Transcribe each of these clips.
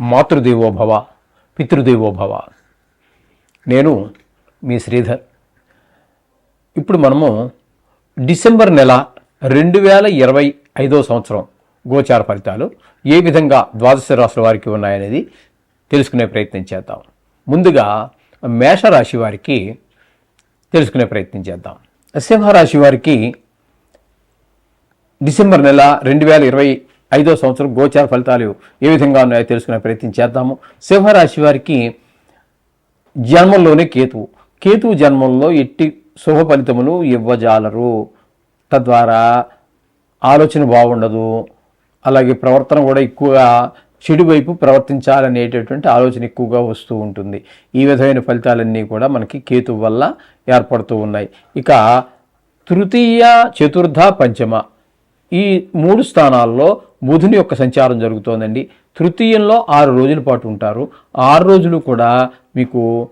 మాతృదేవోభవ పితృదేవోభవ నేను మీ శ్రీధర్. ఇప్పుడు మనము డిసెంబర్ నెల రెండు వేల ఇరవై ఐదో సంవత్సరం గోచార ఫలితాలు ఏ విధంగా ద్వాదశ రాశుల వారికి ఉన్నాయనేది తెలుసుకునే ప్రయత్నం చేద్దాం. ముందుగా మేషరాశి వారికి తెలుసుకునే ప్రయత్నం చేద్దాం. సింహరాశి వారికి డిసెంబర్ నెల రెండు వేల ఇరవై ఐదో సంవత్సరం గోచార ఫలితాలు ఏ విధంగా ఉన్నాయో తెలుసుకునే ప్రయత్నం చేద్దాము. సింహరాశి వారికి జన్మంలోనే కేతువు. కేతువు జన్మంలో ఎట్టి శుభ ఫలితములు ఇవ్వజాలరు. తద్వారా ఆలోచన బాగుండదు. అలాగే ప్రవర్తన కూడా ఎక్కువగా చెడు వైపు ప్రవర్తించాలనేటటువంటి ఆలోచన ఎక్కువగా వస్తూ ఉంటుంది. ఈ విధమైన ఫలితాలన్నీ కూడా మనకి కేతు వల్ల ఏర్పడుతూ ఉన్నాయి. ఇక తృతీయ చతుర్థ పంచమ. ఈ మూడు స్థానాల్లో బుధుని యొక్క సంచారం జరుగుతోందండి. తృతీయంలో ఆరు రోజుల పాటు ఉంటారు. ఆరు రోజులు కూడా మీకు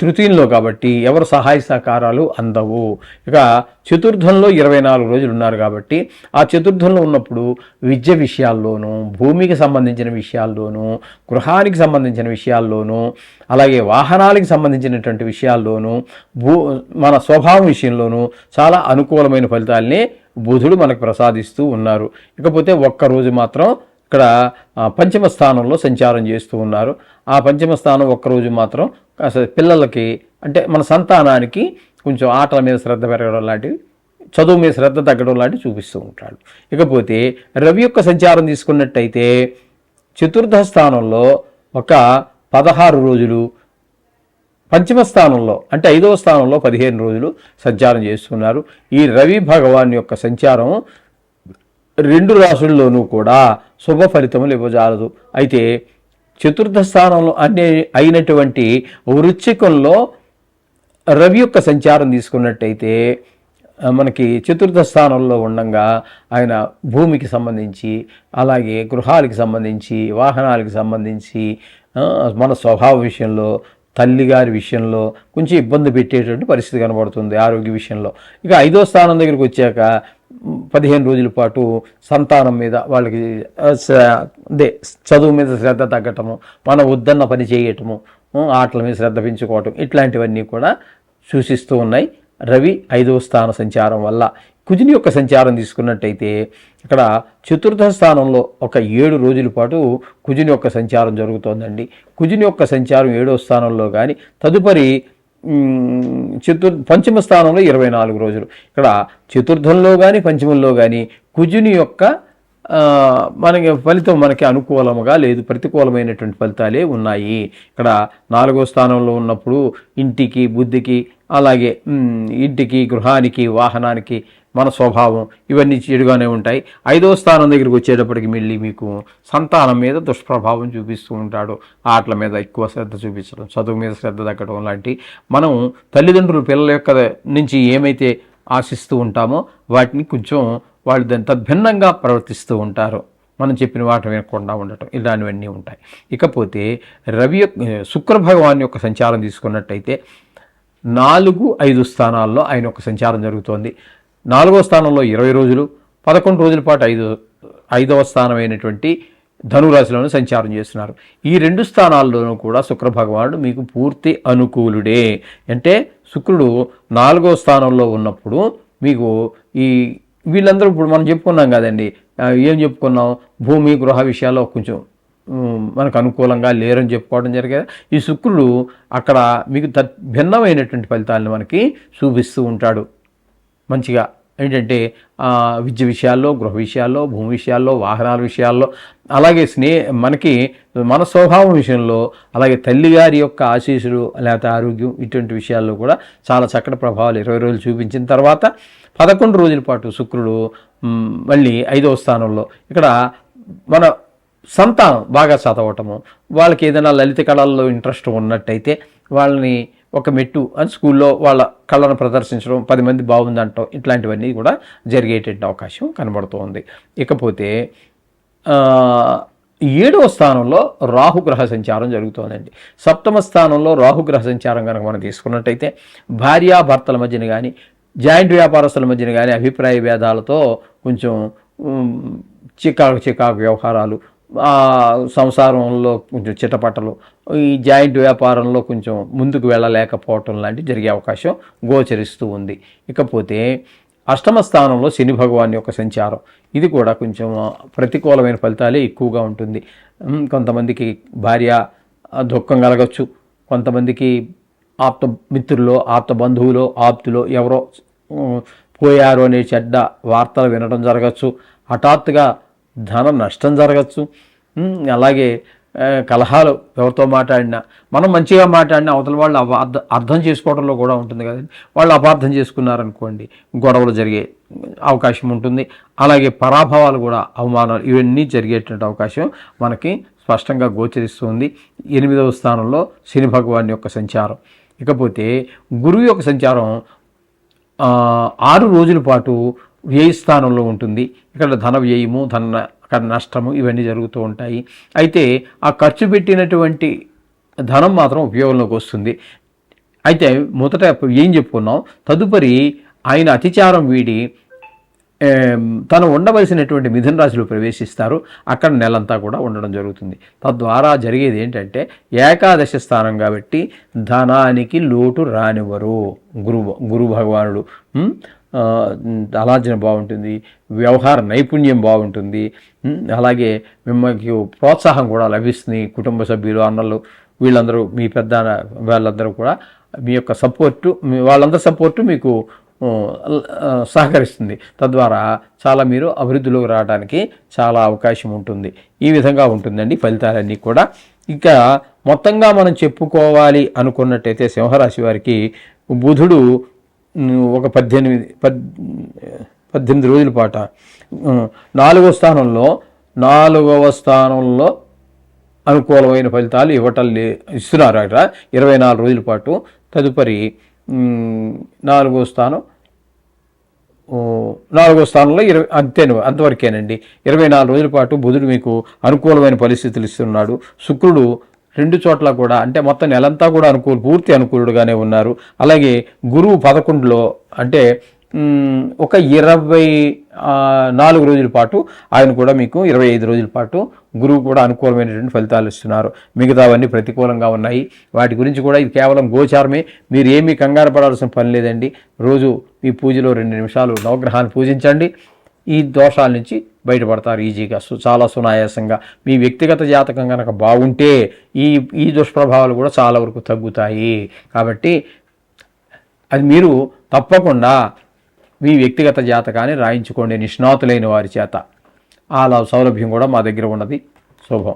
తృతీయంలో కాబట్టి ఎవరు సహాయ సహకారాలు అందవు. ఇక చతుర్థంలో ఇరవై నాలుగు రోజులు ఉన్నారు కాబట్టి ఆ చతుర్థంలో ఉన్నప్పుడు విద్య విషయాల్లోనూ భూమికి సంబంధించిన విషయాల్లోనూ గృహానికి సంబంధించిన విషయాల్లోనూ అలాగే వాహనాలకు సంబంధించినటువంటి విషయాల్లోనూ భూ మన స్వభావం విషయంలోనూ చాలా అనుకూలమైన ఫలితాల్ని బుధుడు మనకు ప్రసాదిస్తూ ఉన్నారు. ఇకపోతే ఒక్కరోజు మాత్రం ఇక్కడ పంచమ స్థానంలో సంచారం చేస్తూ ఉన్నారు. ఆ పంచమ స్థానం ఒక్కరోజు మాత్రం పిల్లలకి అంటే మన సంతానానికి కొంచెం ఆటల మీద శ్రద్ధ పెరగడం లాంటివి చదువు మీద శ్రద్ధ తగ్గడం లాంటివి చూపిస్తూ ఉంటాడు. ఇకపోతే రవి యొక్క సంచారం తీసుకున్నట్టయితే చతుర్థ స్థానంలో ఒక పదహారు రోజులు పంచమ స్థానంలో అంటే ఐదవ స్థానంలో పదిహేను రోజులు సంచారం చేస్తున్నారు. ఈ రవి భగవాన్ యొక్క సంచారం రెండు రాసుల్లోనూ కూడా శుభ ఫలితములు ఇవ్వజాలదు. అయితే చతుర్థ స్థానంలో అనే అయినటువంటి వృచ్చికంలో రవి యొక్క సంచారం తీసుకున్నట్టయితే మనకి చతుర్థ స్థానంలో ఉండంగా ఆయన భూమికి సంబంధించి అలాగే గృహాలకి సంబంధించి వాహనాలకు సంబంధించి మన స్వభావ విషయంలో తల్లిగారి విషయంలో కొంచెం ఇబ్బంది పెట్టేటువంటి పరిస్థితి కనబడుతుంది ఆరోగ్య విషయంలో. ఇక ఐదో స్థానం దగ్గరికి వచ్చాక పదిహేను రోజుల పాటు సంతానం మీద వాళ్ళకి అదే చదువు మీద శ్రద్ధ తగ్గటము మన వద్దన్న పని చేయటము ఆటల మీద శ్రద్ధ పెంచుకోవటం ఇట్లాంటివన్నీ కూడా సూచిస్తూ ఉన్నాయి. రవి ఐదవ స్థాన సంచారం వల్ల కుజుని యొక్క సంచారం తీసుకున్నట్టయితే ఇక్కడ చతుర్థ స్థానంలో ఒక ఏడు రోజుల పాటు కుజుని యొక్క సంచారం జరుగుతోందండి. కుజుని యొక్క సంచారం ఏడో స్థానంలో కానీ తదుపరి చతుర్ పంచమ స్థానంలో ఇరవై నాలుగు రోజులు. ఇక్కడ చతుర్థంలో కానీ పంచమంలో కానీ కుజుని యొక్క మనకి ఫలితం మనకి అనుకూలముగా లేదు. ప్రతికూలమైనటువంటి ఫలితాలే ఉన్నాయి. ఇక్కడ నాలుగో స్థానంలో ఉన్నప్పుడు ఇంటికి బుద్ధికి అలాగే ఇంటికి గృహానికి వాహనానికి మన స్వభావం ఇవన్నీ చెడుగానే ఉంటాయి. ఐదో స్థానం దగ్గరికి వచ్చేటప్పటికి మళ్ళీ మీకు సంతానం మీద దుష్ప్రభావం చూపిస్తూ ఉంటాడు. ఆటల మీద ఎక్కువ శ్రద్ధ చూపించడం చదువు మీద శ్రద్ధ తగ్గడం లాంటి మనం తల్లిదండ్రులు పిల్లల యొక్క నుంచి ఏమైతే ఆశిస్తూ ఉంటామో వాటిని కొంచెం వాళ్ళు దాని తద్భిన్నంగా ప్రవర్తిస్తూ ఉంటారు. మనం చెప్పిన వాటి వినకుండా ఉండటం ఇలాంటివన్నీ ఉంటాయి. ఇకపోతే రవి యొక్క శుక్ర భగవాన్ యొక్క సంచారం తీసుకున్నట్టయితే నాలుగు ఐదు స్థానాల్లో ఆయన యొక్క సంచారం జరుగుతోంది. నాలుగో స్థానంలో ఇరవై రోజులు పదకొండు రోజుల పాటు ఐదు ఐదవ స్థానమైనటువంటి ధనురాశిలోనే సంచారం చేస్తున్నారు. ఈ రెండు స్థానాల్లోనూ కూడా శుక్ర భగవానుడు మీకు పూర్తి అనుకూలుడే. అంటే శుక్రుడు నాలుగో స్థానంలో ఉన్నప్పుడు మీకు ఈ వీళ్ళందరూ ఇప్పుడు మనం చెప్పుకున్నాం కదండి. ఏం చెప్పుకున్నాం? భూమి గృహ విషయాల్లో కొంచెం మనకు అనుకూలంగా లేరని చెప్పుకోవడం జరిగేది. ఈ శుక్రుడు అక్కడ మీకు తద్ భిన్నమైనటువంటి ఫలితాలను మనకి చూపిస్తూ ఉంటాడు. మంచిగా ఏంటంటే విద్య విషయాల్లో గృహ విషయాల్లో భూమి విషయాల్లో వాహనాల విషయాల్లో అలాగే స్నే మనకి మన స్వభావం విషయంలో అలాగే తల్లిగారి యొక్క ఆశీస్సులు లేకపోతే ఆరోగ్యం ఇటువంటి విషయాల్లో కూడా చాలా చక్కటి ప్రభావాలు ఇరవై రోజులు చూపించిన తర్వాత పదకొండు రోజుల పాటు శుక్రుడు మళ్ళీ ఐదవ స్థానంలో ఇక్కడ మన సంతానం బాగా చదవటము వాళ్ళకి ఏదైనా లలిత కళల్లో ఇంట్రెస్ట్ ఉన్నట్టయితే వాళ్ళని ఒక మెట్టు అని స్కూల్లో వాళ్ళ కళను ప్రదర్శించడం పది మంది బాగుందంటాం ఇట్లాంటివన్నీ కూడా జరిగేటువంటి అవకాశం కనబడుతోంది. ఇకపోతే ఏడవ స్థానంలో రాహుగ్రహ సంచారం జరుగుతోందండి. సప్తమ స్థానంలో రాహుగ్రహ సంచారం కనుక మనం తీసుకున్నట్టయితే భార్యాభర్తల మధ్యన కానీ జాయింట్ వ్యాపారస్తుల మధ్యన కానీ అభిప్రాయ భేదాలతో కొంచెం చికాకు చికాకు వ్యవహారాలు సంసారంలో కొంచెం చిటపటలు ఈ జాయింట్ వ్యాపారంలో కొంచెం ముందుకు వెళ్ళలేకపోవటం లాంటివి జరిగే అవకాశం గోచరిస్తూ ఉంది. ఇకపోతే అష్టమ స్థానంలో శని భగవాన్ యొక్క సంచారం. ఇది కూడా కొంచెం ప్రతికూలమైన ఫలితాలే ఎక్కువగా ఉంటుంది. కొంతమందికి భార్య దుఃఖం కలగచ్చు. కొంతమందికి ఆప్త మిత్రులో ఆప్త బంధువులో ఆప్తులో ఎవరో పోయారు అనే చెడ్డ వార్తలు వినడం జరగచ్చు. హఠాత్తుగా ధన నష్టం జరగచ్చు. అలాగే కలహాలు ఎవరితో మాట్లాడినా మనం మంచిగా మాట్లాడినా అవతల వాళ్ళు అవ- అర్థ అర్థం చేసుకోవడంలో కూడా ఉంటుంది కదండి. వాళ్ళు అపార్థం చేసుకున్నారనుకోండి గొడవలు జరిగే అవకాశం ఉంటుంది. అలాగే పరాభవాలు కూడా అవమానాలు ఇవన్నీ జరిగేటువంటి అవకాశం మనకి స్పష్టంగా గోచరిస్తుంది. ఎనిమిదవ స్థానంలో శని భగవాన్ యొక్క సంచారం. ఇకపోతే గురువు యొక్క సంచారం ఆరు రోజుల పాటు వ్యయ స్థానంలో ఉంటుంది. ఇక్కడ ధన వ్యయము ధన అక్కడ నష్టము ఇవన్నీ జరుగుతూ ఉంటాయి. అయితే ఆ ఖర్చు పెట్టినటువంటి ధనం మాత్రం ఉపయోగంలోకి వస్తుంది. అయితే మొదట ఏం చెప్పుకున్నాం? తదుపరి ఆయన అతిచారం వీడి తను ఉండవలసినటువంటి మిథున రాశిలో ప్రవేశిస్తారు. అక్కడ నెలంతా కూడా ఉండడం జరుగుతుంది. తద్వారా జరిగేది ఏంటంటే ఏకాదశ స్థానం కాబట్టి ధనానికి లోటు రానివ్వరు. గురు గురు భగవానుడు. ఆలోచన బాగుంటుంది వ్యవహార నైపుణ్యం బాగుంటుంది అలాగే మిమ్మల్ని ప్రోత్సాహం కూడా లభిస్తుంది కుటుంబ సభ్యులు అన్నలు వీళ్ళందరూ మీ పెద్ద వాళ్ళందరూ కూడా మీ యొక్క సపోర్టు మీ వాళ్ళందరి సపోర్టు మీకు సహకరిస్తుంది. తద్వారా చాలా మీరు అభివృద్ధిలోకి రావడానికి చాలా అవకాశం ఉంటుంది. ఈ విధంగా ఉంటుందండి ఫలితాలన్నీ కూడా. ఇంకా మొత్తంగా మనం చెప్పుకోవాలి అనుకున్నట్టయితే సింహరాశి వారికి బుధుడు ఒక పద్దెనిమిది పద్ పద్దెనిమిది రోజుల పాట. నాలుగో నాలుగవ స్థానంలో నాలుగవ స్థానంలో అనుకూలమైన ఫలితాలు ఇవ్వటం లే ఇస్తున్నారు అక్కడ. ఇరవై నాలుగు రోజుల పాటు తదుపరి నాలుగో స్థానం నాలుగో స్థానంలో ఇరవై అంతే అంతవరకేనండి. ఇరవై నాలుగు రోజుల పాటు బుధుడు మీకు అనుకూలమైన పరిస్థితులు ఇస్తున్నాడు. శుక్రుడు రెండు చోట్ల కూడా అంటే మొత్తం నెలంతా కూడా అనుకూల పూర్తి అనుకూలుడుగానే ఉన్నారు. అలాగే గురువు పదకొండులో అంటే ఒక ఇరవై నాలుగు రోజుల పాటు ఆయన కూడా మీకు ఇరవై ఐదు రోజుల పాటు గురువు కూడా అనుకూలమైనటువంటి ఫలితాలు ఇస్తున్నారు. మిగతావన్నీ ప్రతికూలంగా ఉన్నాయి. వాటి గురించి కూడా ఇది కేవలం గోచారమే. మీరు ఏమీ కంగారు పడాల్సిన పని లేదండి. రోజు మీ పూజలో రెండు నిమిషాలు నవగ్రహాన్ని పూజించండి. ఈ దోషాల నుంచి బయటపడతారు ఈజీగా సు- చాలా సునాయాసంగా. మీ వ్యక్తిగత జాతకం కనుక బాగుంటే ఈ ఈ దుష్ప్రభావాలు కూడా చాలా వరకు తగ్గుతాయి. కాబట్టి అది మీరు తప్పకుండా మీ వ్యక్తిగత జాతకాన్ని రాయించుకోండి నిష్ణాతులైన వారి చేత. అలా సౌలభ్యం కూడా మా దగ్గర ఉన్నది. శుభం.